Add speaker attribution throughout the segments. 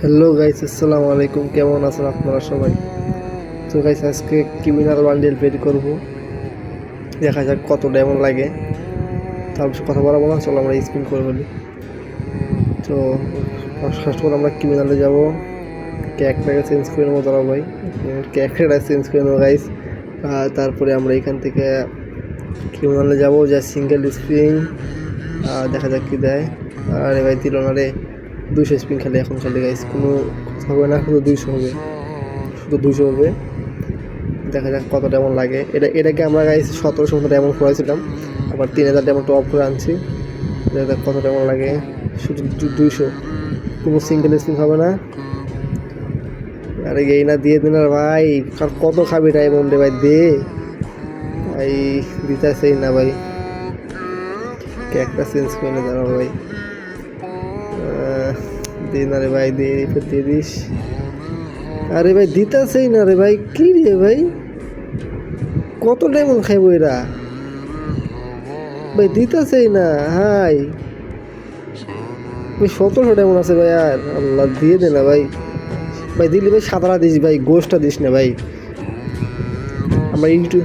Speaker 1: Hello guys আসসালামু আলাইকুম। কেমন আছেন আপনারা সবাই? তো গাইস আজকে ক্রিমিনাল বান্ডেল বের করব। দেখা যাক কত এমন লাগে। তার কথা বলা না, চলো আমরা স্পিন করে ফেলি। তো ফার্স্ট করে আমরা ক্রিমিনালে যাব। ক্যাকটাকে চেঞ্জ করে নেব তারা ভাই। ক্যাকটা চেঞ্জ করে নেব গাইস আর তারপরে আমরা এখান থেকে ক্রিমিনালে যাব যা সিঙ্গেল স্পিন দেখা যাক কি দেয়। আরে ভাই, দিল না রে। দুইশো স্পিন খেলে এখন খেলে গাইস কোনো হবে না, শুধু দুইশো হবে। শুধু দুইশো হবে। দেখা যাক কত ডেমন লাগে। এটা, এটাকে আমরা গাইস সতেরোশো মতো ডেমন করেছিলাম আবার তিন হাজার ডেমন টপ করে আনছি। দেখা যাক কত ডেমন লাগে। শুধু দুইশো। কোনো সিঙ্গেল স্পিন হবে না। আরে এই না দিয়ে দিন আর ভাই। আর কত খাবি ডায়মন্ড ভাই, দে। ভাই দিতে না ভাই। একটা চেঞ্জ করে দাঁড়াও ভাই। দে না রে ভাই, দে দিস। আরে ভাই, দিতাছেই না রে ভাই, কি রে ভাই? কত ডায়মন্ড খাইবো এরা? ভাই, দিতাছেই না, হাই। ভাই, সতেরোশো ডায়মন্ড আছে ভাই, আর আল্লাহ দিয়ে দে না ভাই। ভাই, দিলি ভাই সাদারা দিস ভাই গোষ্ঠটা দিস না ভাই। আমরা একটু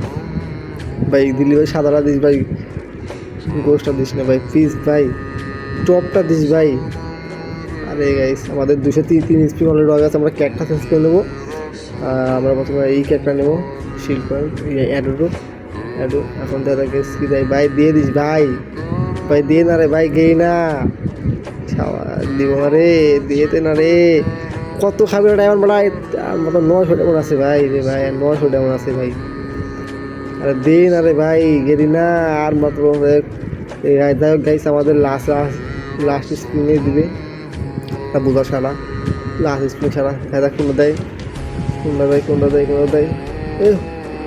Speaker 1: ভাই, দিলি ভাই সাদারা দিস ভাই গোষ্ঠটা দিস না ভাই প্লিজ ভাই, টপটা দিস ভাই। আরে গাইস আমাদের দুশো তিন তিন স্পিন অলরেডি হয়ে গেছে আমরা ক্যাকটা চেঞ্জ করে নেব। আমরা প্রথমে এই ক্যাকটা নেব শিল্প অ্যাডোটো অ্যাডো এখন দাদা গেস কি দেয়? ভাই দিয়ে দিস ভাই। ভাই দিয়ে না রে ভাই গেই না। ছাওয়া, দিব না রে দিয়েতে না রে। কত খাবে ডায়মন্ড বলা আর মতো নশো ডায়মন্ড আছে ভাই রে ভাই নশো ডায়মন্ড আছে ভাই। আরে দে না রে ভাই গেলি না। আর মাত্র যাই গাইস আমাদের লাস্ট লাস্ট লাস্ট স্পিনে দিবে। তা বোঝা ছাড়া লাস্ট স্পিন ছাড়া ভেদা কোনো দেয়? কোনটা দেয় কোনটা দেয় কোনটা দেয়? এ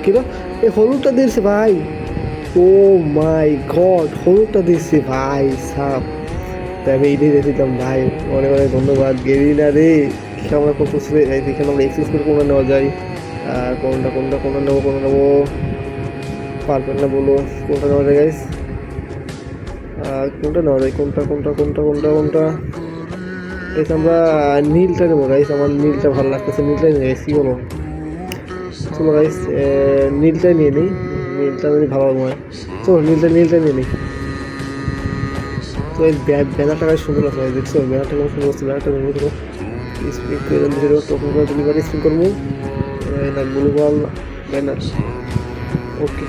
Speaker 1: কিলো এ, হলুদটা দিয়েছে ভাই। ও মাই গড, হলুদটা দিয়েছে ভাই, সাপ। তাই আমি এইটাই দেখছিলাম ভাই, অনেক অনেক ধন্যবাদ। গেলি না রে আমরা করতেছি এখানে আমরা এক্সেস করে কোনটা নেওয়া যায়? আর কোনটা কোনটা কোনটা নেব কোনটা নেব? পারবেন না বলো, কোনটা নেওয়া যায় গাইস কোনটা নেওয়া যায়, কোনটা কোনটা কোনটা কোনটা কোনটা? গাইস আমরা নীলটা নেব। গাইস আমার নীলটা ভালো লাগতেছে। নীলটাই নিয়ে গাইস কী বলো চলো গাইস নীলটাই নিয়ে নিই। নীলটা মানে ভালো নয় চলো, নীলটা নীলটা নিয়ে নিই। তো এই ব্যানারটা গাইস সুন্দর আছে দেখছ? ব্যানারটা কেমন সুন্দর আছে ব্যানারটা নিয়ে নিই স্পিক করে দিল টোকন করে ডেলিভারি স্পিন করব। Blue ball banner okay